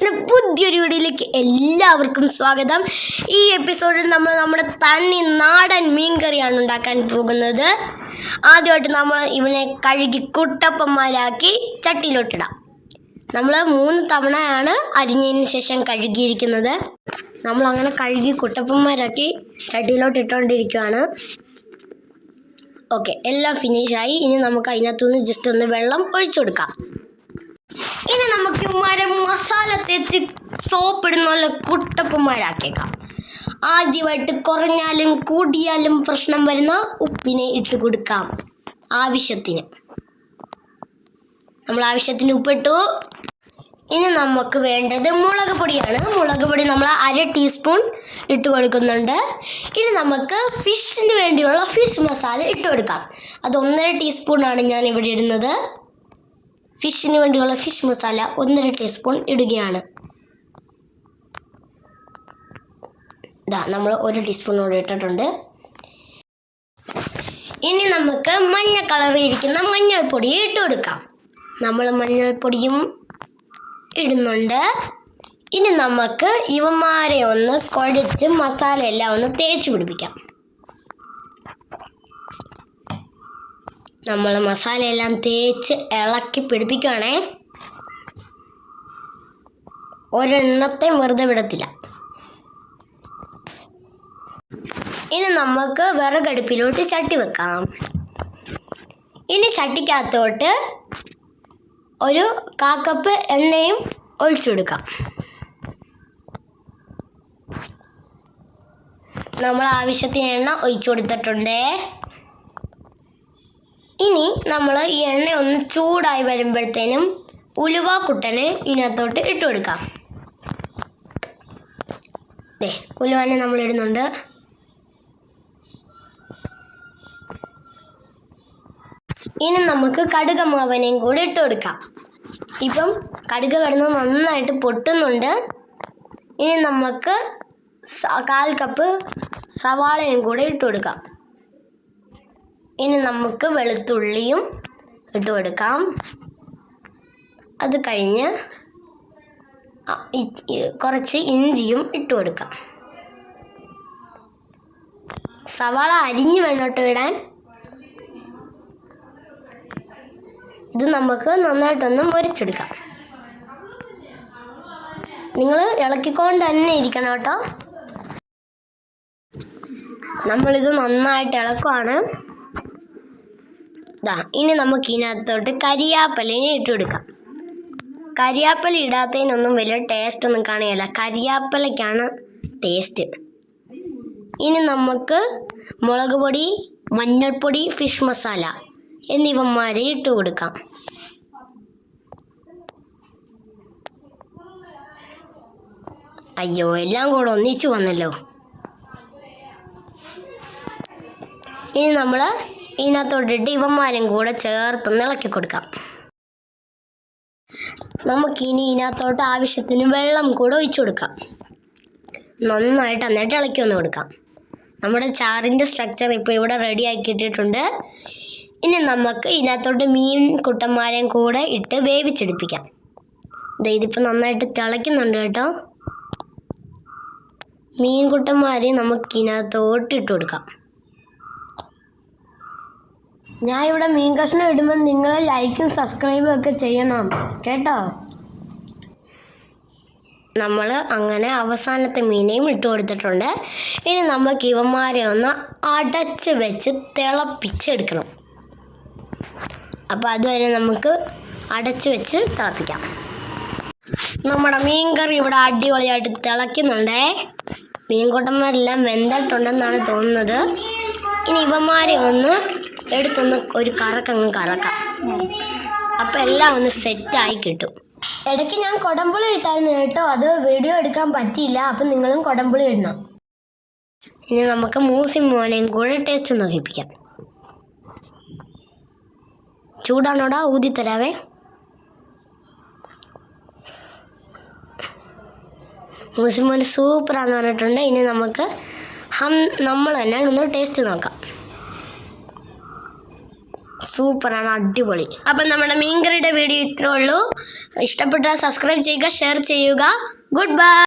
വീഡിയോയിലേക്ക് എല്ലാവർക്കും സ്വാഗതം. ഈ എപ്പിസോഡിൽ നമ്മൾ നമ്മുടെ തനി നാടൻ മീൻകറിയാണ് ഉണ്ടാക്കാൻ പോകുന്നത്. ആദ്യമായിട്ട് നമ്മൾ ഇവനെ കഴുകി കുട്ടപ്പന്മാരാക്കി ചട്ടിയിലോട്ടിടാം. നമ്മൾ മൂന്ന് തവണയാണ് അരിഞ്ഞതിന് ശേഷം കഴുകിയിരിക്കുന്നത്. നമ്മൾ അങ്ങനെ കഴുകി കുട്ടപ്പന്മാരാക്കി ചട്ടിയിലോട്ട് ഇട്ടുകൊണ്ടിരിക്കുകയാണ് ഓക്കെ എല്ലാം ഫിനിഷായി ഇനി നമുക്ക് അതിനകത്തുനിന്ന് ജസ്റ്റ് ഒന്ന് വെള്ളം ഒഴിച്ചു കൊടുക്കാം. ഇനി നമുക്ക് ഇവന്മാരെ മസാല തേച്ച് സോപ്പ് ഇടുന്ന പോലെ കുട്ടപ്പന്മാരാക്കിയേക്കാം. ആദ്യമായിട്ട് കുറഞ്ഞാലും കൂടിയാലും പ്രശ്നം വരുന്ന ഉപ്പിനെ ഇട്ട് കൊടുക്കാം. ആവശ്യത്തിന്. നമ്മൾ ആവശ്യത്തിന് ഉപ്പിട്ടു. ഇനി നമുക്ക് വേണ്ടത് മുളക് പൊടിയാണ്. മുളക് പൊടി നമ്മൾ അര ടീസ്പൂൺ ഇട്ട് കൊടുക്കുന്നുണ്ട്. ഇനി നമുക്ക് ഫിഷിന് വേണ്ടിയുള്ള ഫിഷ് മസാല ഇട്ട് കൊടുക്കാം. അത് ഒന്നര ടീസ്പൂണാണ് ഞാൻ ഇവിടെ ഇടുന്നത്. ഫിഷിന് വേണ്ടിയുള്ള ഫിഷ് മസാല ഒന്നര ടീസ്പൂൺ ഇടുകയാണ്. ഇതാ നമ്മൾ ഒരു ടീസ്പൂൺ കൂടെ ഇട്ടിട്ടുണ്ട്. ഇനി നമുക്ക് മഞ്ഞ കളറിൽ ഇരിക്കുന്ന മഞ്ഞൾപ്പൊടി ഇട്ട് കൊടുക്കാം. നമ്മൾ മഞ്ഞൾപ്പൊടിയും ഇടുന്നുണ്ട്. ഇനി നമുക്ക് ഇവന്മാരെ ഒന്ന് കുഴച്ച് മസാല എല്ലാം ഒന്ന് തേച്ച് പിടിപ്പിക്കാം. നമ്മൾ മസാലയെല്ലാം തേച്ച് ഇളക്കി പിടിപ്പിക്കുകയാണേ ഒരെണ്ണത്തെയും വെറുതെ വിടത്തില്ല. ഇനി നമുക്ക് വിറകടുപ്പിലോട്ട് ചട്ടി വെക്കാം. ഇനി ചട്ടിക്കകത്തോട്ട് ഒരു കാക്കപ്പ് എണ്ണയും ഒഴിച്ചെടുക്കാം നമ്മൾ ആവശ്യത്തിന് എണ്ണ ഒഴിച്ചു കൊടുത്തിട്ടുണ്ട്. ഇനി നമ്മൾ ഈ എണ്ണ ഒന്ന് ചൂടായി വരുമ്പോഴത്തേനും ഉലുവ കുട്ടന് ഇതിനകത്തോട്ട് ഇട്ട് കൊടുക്കാം. അതെ ഉലുവാനെ നമ്മൾ ഇടുന്നുണ്ട് ഇനി നമുക്ക് കടുക മാവനെയും കൂടി ഇട്ട് കൊടുക്കാം. ഇപ്പം കടുക കിടന്ന് നന്നായിട്ട് പൊട്ടുന്നുണ്ട്. ഇനി നമുക്ക് കാൽ കപ്പ് സവാളയും കൂടെ ഇട്ട് കൊടുക്കാം. ഇനി നമുക്ക് വെളുത്തുള്ളിയും ഇട്ട് കൊടുക്കാം. അത് കഴിഞ്ഞ് കുറച്ച് ഇഞ്ചിയും ഇട്ട് കൊടുക്കാം. സവാള അരിഞ്ഞ് വേണോട്ട് ഇടാൻ. ഇത് നമുക്ക് നന്നായിട്ടൊന്ന് മുരിച്ചെടുക്കാം. നിങ്ങൾ ഇളക്കിക്കൊണ്ട് തന്നെ ഇരിക്കണം കേട്ടോ. നമ്മളിത് നന്നായിട്ട് ഇളക്കുവാണ്. ദാ ഇനി നമുക്ക് ഇതിനകത്തോട്ട് കരിയാപ്പലിനെ ഇട്ട് കൊടുക്കാം കരിയാപ്പല ഇടാത്തതിനൊന്നും വലിയ ടേസ്റ്റ് ഒന്നും കാണുകയില്ല കരിയാപ്പലയ്ക്കാണ് ടേസ്റ്റ് ഇനി നമുക്ക് മുളക് പൊടി മഞ്ഞൾപ്പൊടി ഫിഷ് മസാല എന്നിവന്മാരെ ഇട്ട് കൊടുക്കാം അയ്യോ എല്ലാം കൂടെ ഒന്നിച്ചു വന്നല്ലോ. ഇനി നമ്മൾ ഇതിനകത്തോട്ടിട്ട് ഇവന്മാരും കൂടെ ചേർത്ത് ഇളക്കി കൊടുക്കാം. നമുക്കിനി ഇതിനകത്തോട്ട് ആവശ്യത്തിന് വെള്ളം കൂടെ ഒഴിച്ചു കൊടുക്കാം. നന്നായിട്ട് എന്നിട്ട് ഇളക്കി ഒന്ന് കൊടുക്കാം. നമ്മുടെ ചാറിന്റെ സ്ട്രക്ചർ ഇപ്പോൾ ഇവിടെ റെഡി ആക്കിയിട്ടിട്ടുണ്ട്. ഇനി നമുക്ക് ഇതിനകത്തോട്ട് മീൻ കുട്ടന്മാരെയും കൂടെ ഇട്ട് വേവിച്ചെടുപ്പിക്കാം. ഇതിപ്പോൾ നന്നായിട്ട് തിളയ്ക്കുന്നുണ്ട് കേട്ടോ. മീൻ കുട്ടന്മാരെ നമുക്ക് ഇതിനകത്തോട്ട് ഇട്ട് കൊടുക്കാം. ഞാൻ ഇവിടെ മീൻ കഷ്ണം ഇടുമ്പോൾ നിങ്ങൾ ലൈക്കും സബ്സ്ക്രൈബും ഒക്കെ ചെയ്യണം. കേട്ടോ? നമ്മൾ അങ്ങനെ അവസാനത്തെ മീനെയും ഇട്ട് കൊടുത്തിട്ടുണ്ട്. ഇനി നമുക്ക് ഇവന്മാരെ ഒന്ന് അടച്ച് വെച്ച് തിളപ്പിച്ചെടുക്കണം. അപ്പോൾ അതുവരെ നമുക്ക് അടച്ച് വെച്ച് തിളപ്പിക്കാം. നമ്മുടെ മീൻ കറി ഇവിടെ അടിപൊളിയായിട്ട് തിളയ്ക്കുന്നുണ്ടേ. മീൻകൂട്ടന്മാരെല്ലാം വെന്തിട്ടുണ്ടെന്നാണ് തോന്നുന്നത്. ഇനി ഇവന്മാരെ ഒന്ന് എടുത്തൊന്ന് ഒരു കറക്കങ്ങ് കറക്കാം. അപ്പം എല്ലാം ഒന്ന് സെറ്റായി കിട്ടും. ഇടയ്ക്ക് ഞാൻ കുടംപുളി ഇട്ടായിരുന്നു കേട്ടോ. അത് വീഡിയോ എടുക്കാൻ പറ്റിയില്ല. അപ്പം നിങ്ങളും കുടംപുളി ഇടണം. ഇനി നമുക്ക് മൂസിം മോനെയും കൂടെ ടേസ്റ്റ് നോക്കിപ്പിക്കാം ചൂടാണോടാ? ഊതി തരാവേ. മൂസി മോന് സൂപ്പറാന്ന് പറഞ്ഞിട്ടുണ്ട്. ഇനി നമുക്ക് ഹം നമ്മൾ തന്നെ ഒന്ന് ടേസ്റ്റ് നോക്കാം. സൂപ്പറാണ് അടിപൊളി. അപ്പം നമ്മുടെ മീൻകറിയുടെ വീഡിയോ ഇത്രേ ഉള്ളൂ. ഇഷ്ടപ്പെട്ടാൽ സബ്സ്ക്രൈബ് ചെയ്യുക ഷെയർ ചെയ്യുക. Good bye